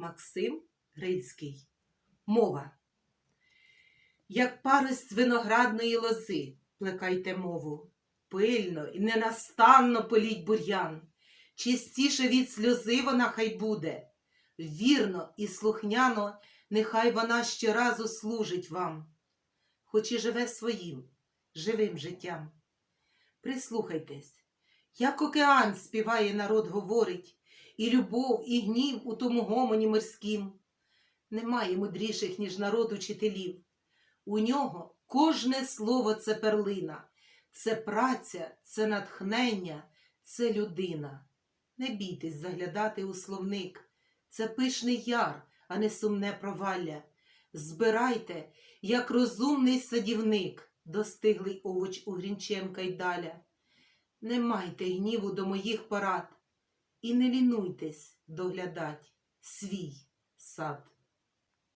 Максим Грильський. Мова. Як парость виноградної лози, плекайте мову, пильно і ненастанно політь бур'ян. Чистіше від сльози вона хай буде, вірно і слухняно, нехай вона щоразу служить вам, хоч і живе своїм, живим життям. Прислухайтесь, як океан співає народ говорить, і любов, і гнів у тому гомоні морськім. Немає мудріших, ніж народ учителів. У нього кожне слово це перлина, це праця, це натхнення, це людина. Не бійтесь заглядати у словник, це пишний яр, а не сумне провалля. Збирайте, як розумний садівник, достиглий овоч у Грінченка й даля. Не майте гніву до моїх порад і не лінуйтесь доглядать свій сад.